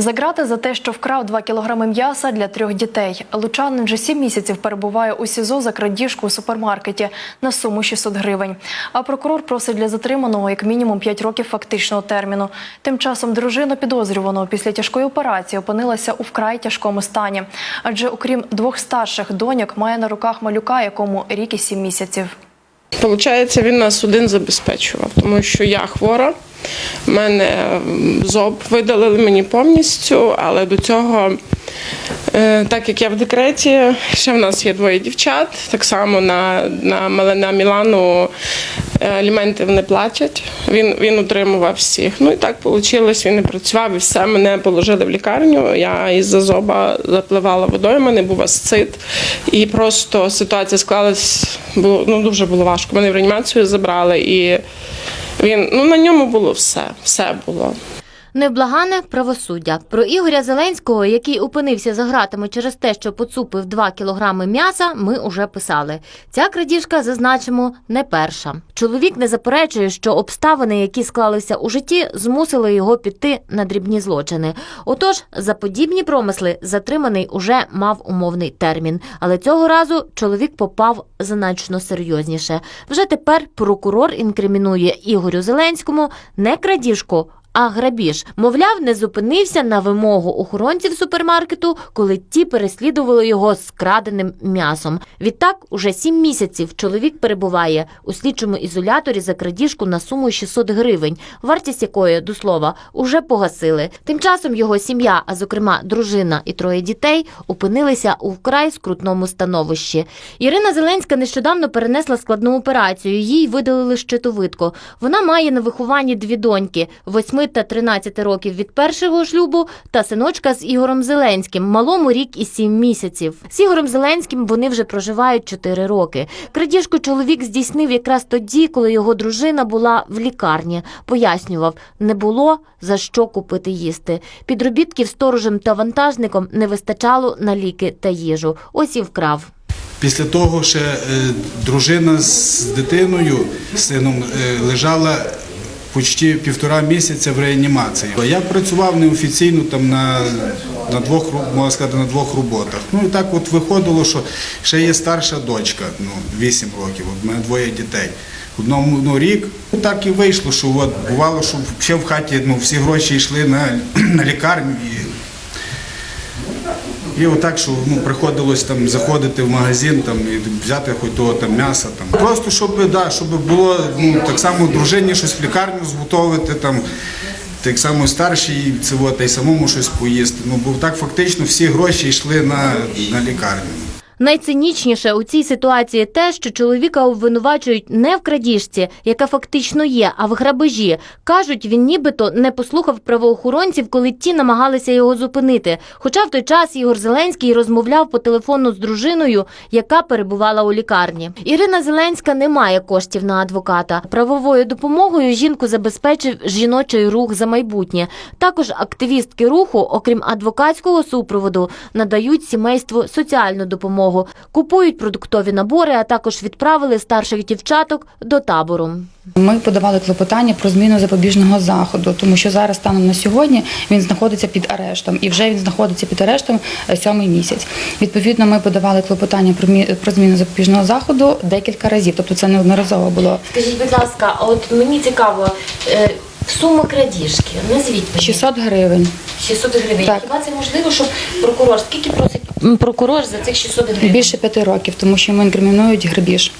Заграти за те, що вкрав 2 кілограми м'яса для трьох дітей. Лучанин вже 7 місяців перебуває у СІЗО за крадіжку у супермаркеті на суму 600 гривень. А прокурор просить для затриманого як мінімум 5 років фактичного терміну. Тим часом дружина підозрюваного після тяжкої операції опинилася у вкрай тяжкому стані. Адже окрім двох старших доньок, має на руках малюка, якому рік і 7 місяців. Получається, він нас один забезпечував, тому що я хвора. мене зоб видалили мені повністю, але до цього, е, так як я в декреті, ще в нас є двоє дівчат. Так само на, на, Мала- Мілану е, аліментів не платять. Він, він утримував всіх. Ну і так вийшло, він не працював і все. Мене положили в лікарню. Я із зазоба запливала водою, в мене був асцит. І просто ситуація склалась, було, ну, дуже було важко. Мене в реанімацію забрали і він ну на ньому було все, все було. Невблагане правосуддя. Про Ігоря Зеленського, який опинився за ґратами через те, що поцупив 2 кілограми м'яса, ми уже писали. Ця крадіжка, зазначимо, не перша. Чоловік не заперечує, що обставини, які склалися у житті, змусили його піти на дрібні злочини. Отож, за подібні промисли затриманий уже мав умовний термін. Але цього разу чоловік попав значно серйозніше. Вже тепер прокурор інкримінує Ігорю Зеленському не крадіжку, а грабіж, мовляв, не зупинився на вимогу охоронців супермаркету, коли ті переслідували його з краденим м'ясом. Відтак, уже сім місяців чоловік перебуває у слідчому ізоляторі за крадіжку на суму 600 гривень, вартість якої, до слова, уже погасили. Тим часом його сім'я, а зокрема дружина і троє дітей, опинилися у вкрай скрутному становищі. Ірина Зеленська нещодавно перенесла складну операцію. Їй видалили щитовидку. Вона має на вихованні дві доньки 8 та 13 років від першого шлюбу та синочка з Ігорем Зеленським, малому рік і 7 місяців. З Ігорем Зеленським вони вже проживають 4 роки. Крадіжку чоловік здійснив якраз тоді, коли його дружина була в лікарні. Пояснював, не було за що купити їсти. Підробітків сторожем та вантажником не вистачало на ліки та їжу. Ось і вкрав. Після того ще е, дружина з дитиною, з сином, е, лежала почти півтора місяця в реанімації. Я працював неофіційно там на, на двох можна сказати, на двох роботах. Ну і так от виходило, що ще є старша дочка, ну 8 років, в мене двоє дітей. Одному ну, рік Ну, так і вийшло, що от бувало, що ще в хаті ну, всі гроші йшли на, на лікарню. І, і отак, що ну, приходилось там заходити в магазин там, і взяти хоч того там м'яса. Там. Просто щоб, да, щоб було ну, так само дружині щось в лікарню зготовити, там, так само старшій це та й самому щось поїсти. Ну, бо так фактично всі гроші йшли на, на лікарню. Найцинічніше у цій ситуації те, що чоловіка обвинувачують не в крадіжці, яка фактично є, а в грабежі. Кажуть, він нібито не послухав правоохоронців, коли ті намагалися його зупинити. Хоча в той час Ігор Зеленський розмовляв по телефону з дружиною, яка перебувала у лікарні. Ірина Зеленська не має коштів на адвоката. Правовою допомогою жінку забезпечив жіночий рух за майбутнє. Також активістки руху, окрім адвокатського супроводу, надають сімейству соціальну допомогу, купують продуктові набори, а також відправили старших дівчаток до табору. Ми подавали клопотання про зміну запобіжного заходу, тому що зараз станом на сьогодні він знаходиться під арештом, і вже він знаходиться під арештом е, сьомий місяць. Відповідно, ми подавали клопотання про мі- про зміну запобіжного заходу декілька разів, тобто це неодноразово було. Скажіть, будь ласка, а от мені цікаво, е, сума крадіжки, назвіть мені. 600 гривень. 600 гривень. Так. Хіба це можливо, щоб прокурор, скільки просить прокурор за цих 600 гривень? Більше п'яти років, тому що йому інкримінують грабіж.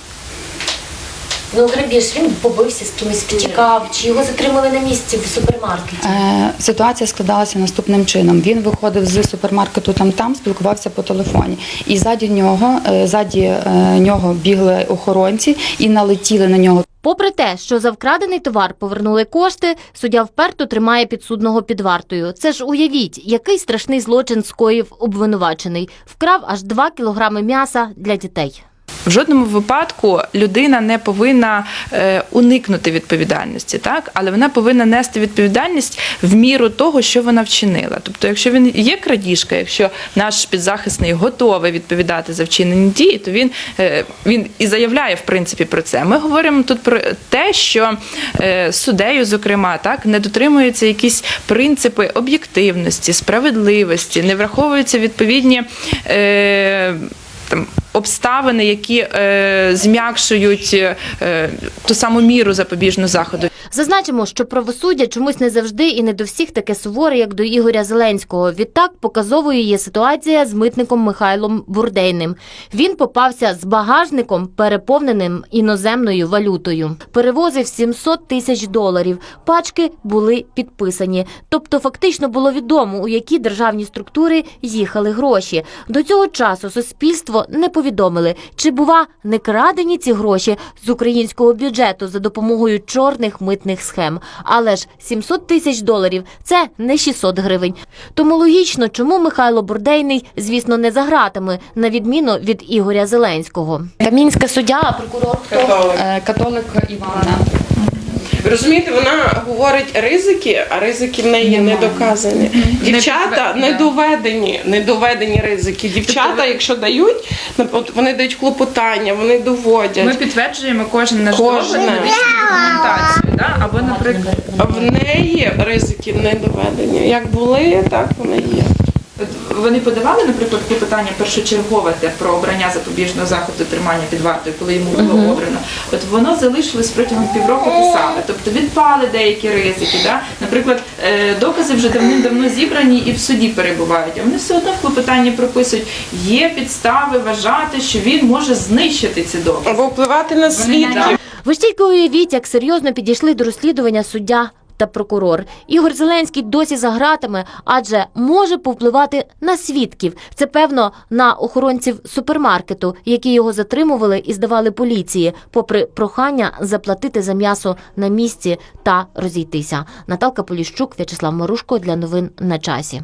Ну, грабіж, він побився з кимось, втікав, чи його затримали на місці в супермаркеті. Е, Ситуація складалася наступним чином. Він виходив з супермаркету там там, спілкувався по телефоні. І ззаді нього, е, ззаді е, нього бігли охоронці і налетіли на нього. Попри те, що за вкрадений товар повернули кошти, суддя вперто тримає підсудного під вартою. Це ж уявіть, який страшний злочин скоїв обвинувачений. Вкрав аж 2 кілограми м'яса для дітей. В жодному випадку людина не повинна е, уникнути відповідальності, так але вона повинна нести відповідальність в міру того, що вона вчинила. Тобто, якщо він є крадіжка, якщо наш підзахисний готовий відповідати за вчинені дії, то він, е, він і заявляє в принципі про це. Ми говоримо тут про те, що е, суддею, зокрема, так не дотримуються якісь принципи об'єктивності, справедливості, не враховуються відповідні. Е, там обставини, які е, зм'якшують е, ту саму міру запобіжного заходу. Зазначимо, що правосуддя чомусь не завжди і не до всіх таке суворе, як до Ігоря Зеленського. Відтак показовою є ситуація з митником Михайлом Бурдейним. Він попався з багажником, переповненим іноземною валютою. Перевозив 700 тисяч доларів. Пачки були підписані. Тобто, фактично було відомо, у які державні структури їхали гроші. До цього часу суспільство не повідомили, чи бува не крадені ці гроші з українського бюджету за допомогою чорних митних схем. Але ж 700 тисяч доларів це не 600 гривень. Тому логічно, чому Михайло Бурдейний, звісно, не за гратами, на відміну від Ігоря Зеленського. Камінська суддя, а прокурор Католик. Е, Католик Івана. Розумієте, вона говорить ризики, а ризики в неї не доказані. Дівчата не доведені, не доведені ризики. Дівчата, якщо дають, от вони дають клопотання, вони доводять. Ми підтверджуємо кожен наш довід медичною да? або, наприклад, в неї ризики не доведені. Як були, так вони є. Вони подавали, наприклад, клопотання першочергове те про обрання запобіжного заходу тримання під вартою, коли йому було обрано. От воно залишилось протягом півроку писали. Тобто відпали деякі ризики. Да? Наприклад, е, докази вже давним-давно зібрані і в суді перебувають. А вони все одно в клопотанні прописують, є підстави вважати, що він може знищити ці докази. Або впливати на свідків. Ви ж тільки уявіть, як серйозно підійшли до розслідування суддя та прокурор. Ігор Зеленський досі за гратами, адже може повпливати на свідків. Це певно на охоронців супермаркету, які його затримували і здавали поліції, попри прохання заплатити за м'ясо на місці та розійтися. Наталка Поліщук, В'ячеслав Марушко для новин на часі.